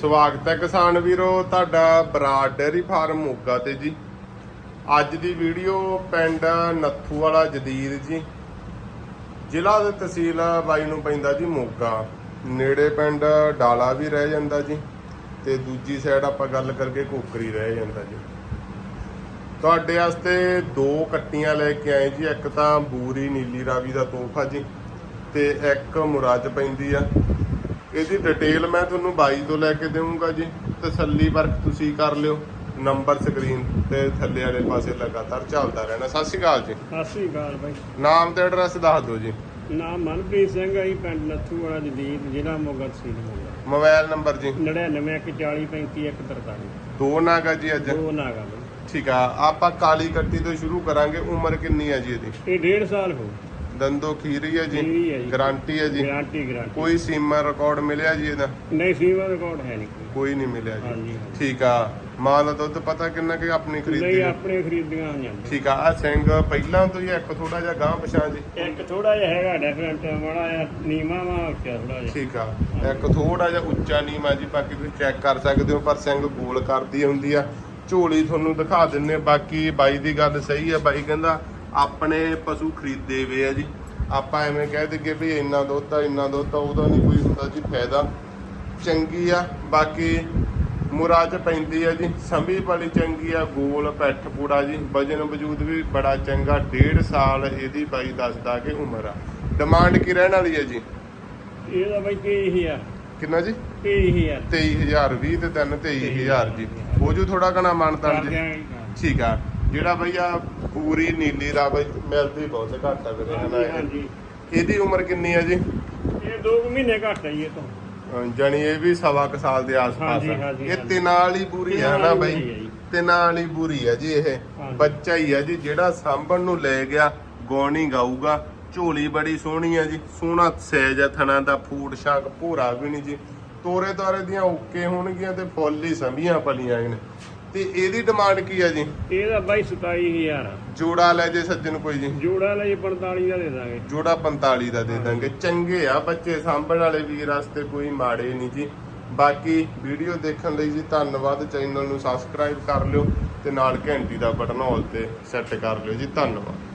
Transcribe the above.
ਸਵਾਗਤ ਹੈ ਕਿਸਾਨ ਵੀਰੋ, ਤੁਹਾਡਾ ਬਰਾੜ ਡੇਅਰੀ ਫਾਰਮ ਮੋਗਾ ਤੇ ਜੀ। ਅੱਜ ਦੀ ਵੀਡੀਓ ਪਿੰਡ ਨੱਥੂ ਵਾਲਾ ਜਦੀਦ ਜੀ। ਜ਼ਿਲ੍ਹਾ ਤੇ ਤਹਿਸੀਲ ਬਾਈ ਨੂੰ ਪੈਂਦਾ ਜੀ ਮੋਗਾ। ਨੇੜੇ ਪਿੰਡ ਡਾਲਾ ਵੀ ਰਹਿ ਜਾਂਦਾ ਜੀ ਤੇ ਦੂਜੀ ਸਾਈਡ ਆਪਾਂ ਗੱਲ ਕਰਕੇ ਕੋਕਰੀ ਰਹਿ ਜਾਂਦਾ ਜੀ। ਤੁਹਾਡੇ ਵਾਸਤੇ ਦੋ ਕੱਟੀਆਂ ਲੈ ਕੇ ਆਏ ਜੀ, ਇੱਕ ਤਾਂ ਬੂਰੀ ਨੀਲੀ ਰਾਵੀ ਦਾ ਤੋਹਫਾ ਜੀ ਤੇ ਇੱਕ ਮੁਰਾਜ ਪੈਂਦੀ ਆ। ਇਹਦੀ ਡਿਟੇਲ ਮੈਂ ਤੁਹਾਨੂੰ ਬਾਈ ਤੋਂ ਲੈ ਕੇ ਦੇਵਾਂਗਾ ਜੀ। ਤਸੱਲੀ ਵਰਕ ਤੁਸੀਂ ਕਰ ਲਿਓ। ਨੰਬਰ ਸਕਰੀਨ ਤੇ ਥੱਲੇ ਵਾਲੇ ਪਾਸੇ ਲਗਾਤਾਰ ਚੱਲਦਾ ਰਹਿਣਾ। ਸਤਿ ਸ਼੍ਰੀ ਅਕਾਲ ਜੀ। ਸਤਿ ਸ੍ਰੀ ਅਕਾਲ ਬਾਈ। ਨਾਮ ਤੇ ਐਡਰੈਸ ਦੱਸ ਦਿਓ ਜੀ। ਨਾਮ ਮਨਪ੍ਰੀਤ ਸਿੰਘ ਹੈ ਜੀ ਪਿੰਡ ਨੱਥੂ ਵਾਲਾ ਜਦੀਦ ਜ਼ਿਲ੍ਹਾ ਮੋਗਾ ਤਹਿਸੀਲ ਮੋਗਾ। ਮੋਬਾਈਲ ਨੰਬਰ ਜੀ। 9914035143 ਦੋ ਨਾਗਾ ਜੀ ਅੱਜ। ਦੋ ਨਾਗਾ ਬਾਈ। ਠੀਕ ਆ। ਆਪਾਂ ਕਾਲੀ ਕੱਟੀ ਤੋਂ ਸ਼ੁਰੂ ਕਰਾਂਗੇ। ਉਮਰ ਕਿੰਨੀ ਹੈ ਜੀ ਇਹਦੀ? ਇਹ ਡੇਢ ਸਾਲ ਹੋ ਦੰਦੋ ਖੀਰੀ ਹੈ ਜੀ ਖੀਰੀ ਹੈ ਜੀ। ਗਾਰੰਟੀ ਹੈ ਜੀ। Guarantee guarantee. ਕੋਈ ਸੀਮਾ ਰਿਕਾਰਡ ਮਿਲਿਆ ਜੀ ਇਹਦਾ? ਨਹੀਂ ਸੀਮਾ ਰਿਕਾਰਡ ਹੈ ਨਹੀਂ। ਕੋਈ। ਕੋਈ ਨਹੀਂ ਮਿਲਿਆ ਜੀ। ਹਾਂਜੀ ਹਾਂਜੀ। ਠੀਕ ਆ। ਮਾਂ ਦਾ ਦੁੱਧ ਪਤਾ ਕਿੰਨਾ ਕਿ ਆਪਣੀ ਖਰੀਦੀ ਨਹੀਂ ਹੈ? ਆਪਣੇ ਖਰੀਦੀਆਂ ਜਾਂਦੇ ਠੀਕ ਆ। ਆ ਸਿੰਘ ਪਹਿਲਾਂ ਤੋਂ ਹੀ ਇੱਕ ਥੋੜਾ ਜਿਹਾ ਗਾਂ ਪਛਾਣ ਜੀ। ਇੱਕ ਥੋੜਾ ਜਿਹਾ ਹੈਗਾ ਡਿਫਰੈਂਟ ਮਾੜਾ ਜਿਹਾ ਨੀਮਾ ਵਾ ਉੱਚਾ ਥੋੜਾ ਜਿਹਾ। ਠੀਕ ਆ। ਇੱਕ ਥੋੜਾ ਜਿਹਾ ਉੱਚਾ ਨੀਮਾ ਜੀ ਬਾਕੀ ਤੁਸੀਂ ਚੈੱਕ ਕਰ ਸਕਦੇ ਹੋ ਪਰ ਸਿੰਘ ਗੋਲ ਕਰਦੀ ਹੁੰਦੀ ਆ। ਝੋਲੀ ਤੁਹਾਨੂੰ ਦਿਖਾ ਦਿੰਨੇ ਬਾਕੀ ਬਾਈ ਦੀ ਗੱਲ ਸਹੀ ਆ। ਬਾਈ ਕਹਿੰਦਾ ਆਪਣੇ ਪਸ਼ੂ ਖਰੀਦੇ ਵੇ ਆ ਜੀ। ਆਪਾਂ ਐਵੇਂ ਕਹਿ ਦਈਏ ਵੀ ਇੰਨਾ ਦੁੱਧ ਆ ਇੰਨਾ ਦੁੱਧ ਆ ਉਹਦਾ ਨਹੀਂ ਕੋਈ ਹੁੰਦਾ ਜੀ ਫਾਇਦਾ। ਚੰਗੀ ਆ ਬਾਕੀ ਮੁਰਾ ਚ ਪੈਂਦੀ ਆ ਜੀ। ਸੰਭੀ ਵਾਲੀ ਚੰਗੀ ਆ ਗੋਲ ਪੈਠ ਪੂੜਾ ਜੀ। ਵਜਨ ਵਜੂਦ ਵੀ ਬੜਾ ਚੰਗਾ ਡੇਢ ਸਾਲ ਇਹਦੀ ਬਾਈ ਦੱਸਦਾ ਕਿ ਉਮਰ ਆ। ਡਿਮਾਂਡ ਕੀ ਰਹਿਣ ਵਾਲੀ ਹੈ ਜੀ? ਇਹਦਾ ਬਾਈ 23000 ਕਿੰਨਾ ਜੀ? 23000 23000 20 ਤੇ 3 23000 ਜੀ। ਹੋ ਜੂ ਥੋੜਾ ਘਣਾ ਮਾਨਤਾਨ ਜੀ। ਠੀਕ ਆ। ਜਿਹੜਾ ਭਈਆ ਪੂਰੀ ਨੀਲੀ ਰਾਵ ਮਿਲਦੀ ਬਹੁਤ ਘੱਟ ਆ ਵੀਰੇ ਹਨਾ ਇਹ। ਹਾਂਜੀ ਇਹਦੀ ਉਮਰ ਕਿੰਨੀ ਆ ਜੀ? ਇਹ 2 ਮਹੀਨੇ ਘੱਟ ਹੈ ਜੀ ਇਹ ਤੋਂ। ਅਹ ਜਾਣੀ ਇਹ ਵੀ ਸਵਾ ਕੁ ਸਾਲ ਦੇ ਆਸ-ਪਾਸ ਹਾਂਜੀ, ਆ। ਹਾਂਜੀ, ਇਹ ਹਾਂਜੀ। ਤਿਨਾਂ ਵਾਲੀ ਬੂਰੀ ਆ ਨਾ ਵਾਲੀ ਬਈ? ਬੂਰੀ ਆ ਜੀ। ਤਿਨਾਂ ਵਾਲੀ ਬੂਰੀ ਆ ਜੀ ਇਹ। ਹਾਂਜੀ। ਬੱਚਾ ਹੀ ਆ ਜੀ ਜਿਹੜਾ ਸਾਂਭਣ ਨੂੰ ਲੈ ਗਿਆ ਗੌਣੀ ਗਾਊਗਾ। ਝੋਲੀ ਬੜੀ ਸੋਹਣੀ ਆ ਜੀ ਸੋਹਣਾ ਸੈਜ ਆ ਥਣਾ ਦਾ ਫੂਟ ਸ਼ਾਕ ਭੂਰਾ ਵੀ ਨਹੀਂ ਜੀ। ਤੋਰੇ ਤੋਰੇ ਦੀਆਂ ਓਕੇ ਹੋਣਗੀਆਂ ਤੇ ਫੁੱਲ ਹੀ ਸੰਭੀਆਂ ਪਲੀਆਂ ਨੇ ਤੇ ਇਹਦੀ ਡਿਮਾਂਡ ਕੀ ਆ ਜੀ? ਇਹਦਾ ਬਾਈ 27000 ਆ ਜੋੜਾ ਲੈ ਜੇ ਸੱਜਣ ਕੋਈ ਜੀ। ਜੋੜਾ ਲਈ 45 ਦਾ ਦੇ ਦਾਂਗੇ। ਜੋੜਾ 45 ਦਾ ਦੇ ਦਾਂਗੇ। ਚੰਗੇ ਆ ਬੱਚੇ ਸਾਂਭਣ ਵਾਲੇ ਵੀਰ ਵਾਸਤੇ ਕੋਈ ਮਾੜੇ ਨਹੀਂ ਜੀ। ਬਾਕੀ ਵੀਡੀਓ ਦੇਖਣ ਲਈ ਜੀ ਧੰਨਵਾਦ। ਚੈਨਲ ਨੂੰ ਸਬਸਕ੍ਰਾਈਬ ਕਰ ਲਿਓ ਤੇ ਨਾਲ ਘੰਟੀ ਦਾ ਬਟਨ ਹਾਲ ਤੇ ਸੈੱਟ ਕਰ ਲਿਓ ਜੀ। ਧੰਨਵਾਦ।